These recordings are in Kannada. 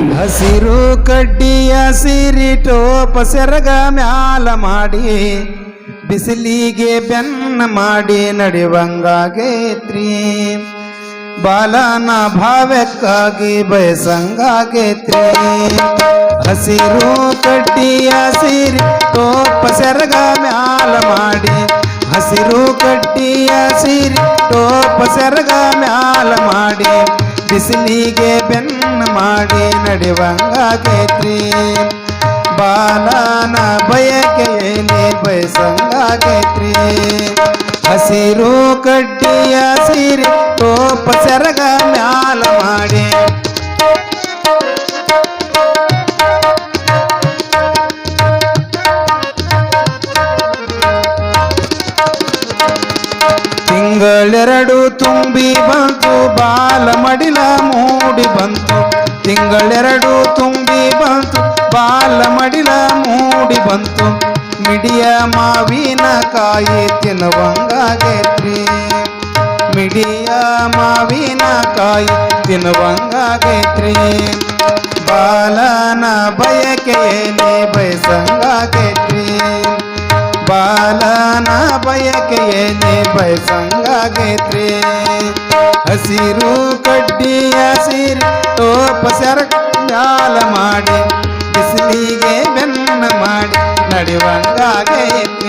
ಹಸಿರು ಕಡ್ಡಿಯ ಸಿರಿಟೋ ಸೆರಗ ಮ್ಯಾಲ ಮಾಡಿ, ಬಿಸಿಲಿಗೆ ಬೆನ್ನ ಮಾಡಿ ನಡೆಯುವಂಗಾಗೈತ್ರಿ ಬಾಲನ ಭಾವಕ್ಕಾಗಿ ಬಯಸಂಗಾಗೇತ್ರಿ ಹಸಿರು ಕಡ್ಡಿಯ ಸಿರಿ ತೋ ಸೆರಗ ಮ್ಯಾಲ ಮಾಡಿ, ಹಸಿರು ಕಡ್ಡಿಯ ಸಿರಿ ತೋ ಸೆರಗ ಮ್ಯಾಲ ಮಾಡಿ ಬಿಸಿಲಿಗೆ ಬೆನ್ನ ಮಾಡಿ ನಡೆವಂಗಾಗೈತ್ರಿ ಬಾಲನ ಬಯಕೆಯಲ್ಲಿ ಬಯಸಂಗಾಗೈತ್ರಿ ಹಸಿರು ಕಡ್ಡಿಯ ಸೀರೆ ತೋಪ ಸೆರಗ ಮ್ಯಾಲ ಮಾಡಿ ತಿಂಗಳೆರಡು ತುಂಬಿ ಬಂತು, ಬಾಲ ಮಡಿಲ ಮೂಡಿ ಬಂತು. ತಿಂಗಳೆರಡು ತುಂಬಿ ಬಂತು, ಬಾಲ ಮಡಿಲ ಮೂಡಿ ಬಂತು. ಮಿಡಿಯ ಮಾವಿನ ಕಾಯಿ ತಿನ್ನುವಂಗಾಗೈತ್ರಿ ಮಿಡಿಯ ಮಾವಿನ ಕಾಯಿ ತಿನ್ನುವಂಗಾಗೈತ್ರಿ ಬಾಲನ ಬಯಕೆಯಲ್ಲಿ ಬಯಸಂಗಾಗೈತ್ರಿ ಬಾಲನ ಬಯಕೆಯಲ್ಲಿ ಬಯಸಂಗಾಗೈತ್ರಿ ಹಸಿರು ಕಡ್ಡಿಯ ಸಿರಿ ಟೋಪ ಸರಕಾಲ ಮಾಡಿ ಬಿಸಿಲಿಗೆ ಬೆನ್ನ ಮಾಡಿ ನಡೆಯುವಂಗಾಗೈತ್ರಿ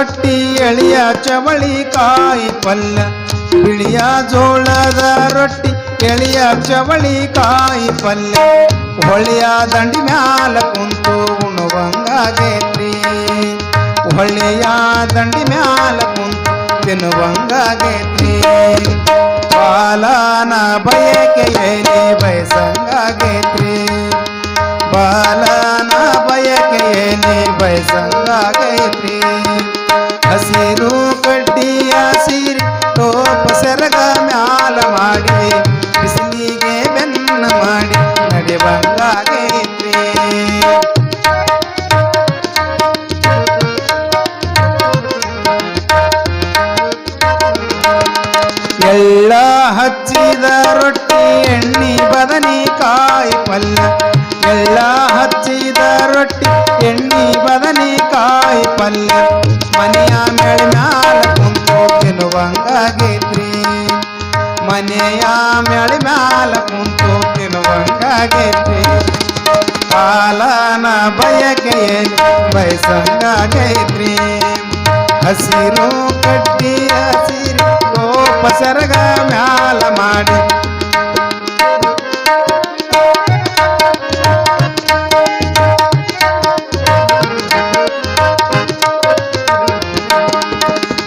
ರೊಟ್ಟಿ ಎಳಿಯ ಚವಳಿ ಕಾಯಿ ಪಲ್ಯ ಬಿಳಿಯ ಜೋಳದ ರೊಟ್ಟಿ ಎಳಿಯ ಚವಳಿ ಕಾಯಿ ಪಲ್ಯ ಹೊಳೆಯ ದಂಡಿ ಮ್ಯಾಲ ಕುಂತು ಉಣ್ಣುವಂಗಾಗೈತ್ರಿ ಹೊಳೆಯ ದಂಡಿ ಮ್ಯಾಲ ಕುಂತು ತಿನ್ನುವಂಗಾಗೈತ್ರಿ ಬಾಲನ ಬಯಕೆಯಲ್ಲಿ ಬಯಸಂಗಾಗೈತ್ರಿ ಬಾಲನ ಬಯಕೆಯಲ್ಲಿ ಬಯಸಂಗಾಗೈತ್ರಿ ಸೆರಗ ಮ್ಯಾಲ ಮಾಡಿ, ಬಿಸಿಲಿಗೆ ಬೆನ್ನ ಮಾಡಿ ನಡೆವಂಗಾಗೈತ್ರಿ ಎಲ್ಲ ಹಚ್ಚಿದ ರೊಟ್ಟಿ, ಎಣ್ಣಿ, ಬದನಿ ಕಾಯಿ ಪಲ್ಯ. ಎಲ್ಲ ಹಚ್ಚಿದ ರೊಟ್ಟಿ, ಎಣ್ಣಿ, ಬದನಿ ಕಾಯಿ ಪಲ್ಯ. ಮನೆಯ ಮೇಳ ಮ್ಯಾಲ ಕುಂತು ತಿನ್ನುವಂಗಾಗೈತಿ. ಕಾಲನ ಬಯಕೆಯಲ್ಲಿ ಬಯಸಂಗಾಗೈತ್ರಿ. ಹಸಿರು ಕಟ್ಟಿ ಹಸಿರು ಗೋಪ ಸೆರಗ ಮ್ಯಾಲ ಮಾಡಿ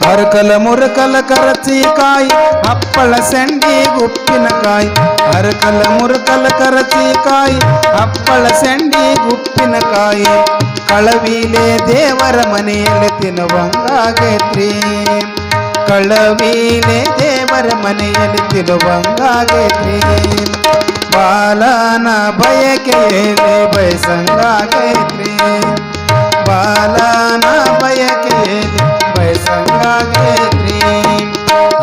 ಹರಕಲ ಮುರಕಲ ಕರಚಿ ಕಾಯಿ ಹಪ್ಪಳ ಸೆಂಡಿ ಉಪ್ಪಿನಕಾಯಿ ಹರಕಲ ಮುರಕಲ ಕರಚಿ ಕಾಯಿ ಹಪ್ಪಳ ಸೆಂಡಿ ಉಪ್ಪಿನಕಾಯಿ ಕಳವಿಲೆ ದೇವರ ಮನೆಯಲ್ಲಿ ತಿನ್ನುವಂಗಾಗೈತ್ರಿ ಕಳವಿಲೆ ದೇವರ ಮನೆಯಲ್ಲಿ ತಿನ್ನುವಂಗಾಗೈತ್ರಿ ಬಾಲನ ಬಯಕೆಯಲ್ಲಿ ಬಯಸಂಗಾಗೈತ್ರಿ ಬಾಲನ ಬಯಕೆಯಲ್ಲಿ ಬಯಸಂಗಾಗೈತ್ರಿ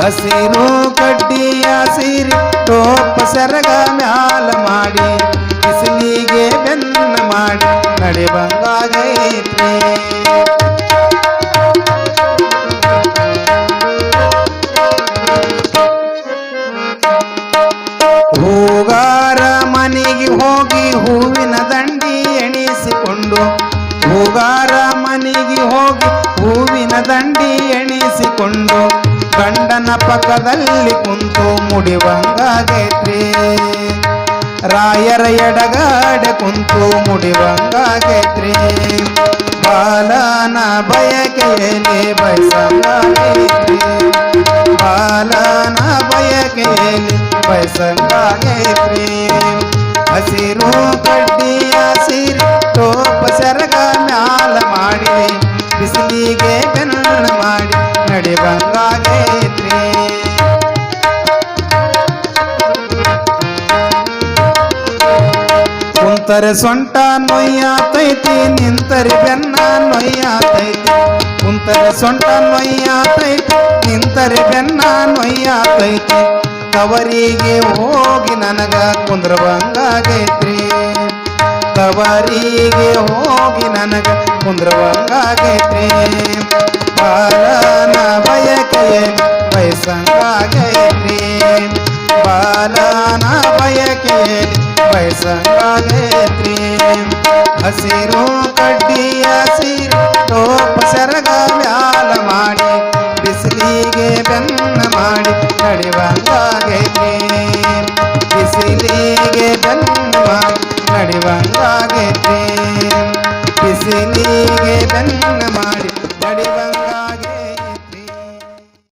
ಹಸಿರು ಕಡ್ಡಿಯ ಸಿರಿ ಟೋಪ ಸರಗ ಮ್ಯಾಲ ಮಾಡಿ ಬಿಸಿಲಿಗೆ ಬೆನ್ನ ಮಾಡಿ ನಡೆವಂಗಾಗೈತ್ರಿ ಹೂಗಾರ ಮನೆಗೆ ಹೋಗಿ ಹೂವಿನ ದಂಡಿ ಎಣಿಸಿಕೊಂಡು ಹೂಗಾರ ಮನೆಗೆ ಹೋಗಿ ಹೂವಿನ ದಂಡಿ ಎಣಿಸಿಕೊಂಡು ಗಂಡನ ಪಕ್ಕದಲ್ಲಿ ಕುಂತು ಮುಡಿವಂಗಾಗೈತ್ರಿ ರಾಯರ ಎಡಗಾಡೆ ಕುಂತು ಮುಡಿವಂಗಾಗೈತ್ರಿ ಬಾಲನ ಬಯಕೆಯಲ್ಲಿ ಬಯಸಂಗಾಗೈತ್ರಿ ಬಾಲನ ಬಯಕೆಯಲ್ಲಿ ಬಯಸಂಗಾಗೈತ್ರಿ ಹಸಿರು ಕಡ್ಡಿ ಸಿರಿ ಕುಂತರ ಸೊಂಟ ನೊಯ್ಯಾತೈತಿ ನಿಂತರೆ ಬೆನ್ನ ನೊಯ್ಯಾತೈತಿ ಕುಂತರೆ ಸೊಂಟ ನೊಯ್ಯಾತೈತಿ ನಿಂತರೆ ಬೆನ್ನ ನೊಯ್ಯಾತೈತಿ ತವರಿಗೆ ಹೋಗಿ ನನಗ ಕುಂದ್ರವಂಗಾಗೈತ್ರಿ ತವರಿಗೆ ಹೋಗಿ ನನಗ ಕುಂದ್ರವಂಗಾಗೈತ್ರಿ ಬಾಲನ ಬಯಕೆಯ ಬಯಸಂಗಾಗೈತ್ರಿ ಬಾಲನ ಬಯಕೆಯಲ್ಲಿ ವಯಸ್ಸಂಗಾಗೈತ್ರಿ ಹಸಿರು ಕಡ್ಡಿಯ ಹಸಿರು ಟೋಪ ಸರಗ ಮ್ಯಾಲ ಮಾಡಿ, ಬಿಸಿಲಿಗೆ ಬೆನ್ನ ಮಾಡಿ ನಡೆವಂಗಾಗೈತ್ರಿ. ಬಿಸಿಲಿಗೆ ಬೆನ್ನ ಮಾಡಿ ನಡೆವಂಗಾಗೈತ್ರಿ. ಬಿಸಿಲಿಗೆ ಬೆನ್ನ ಮಾಡಿ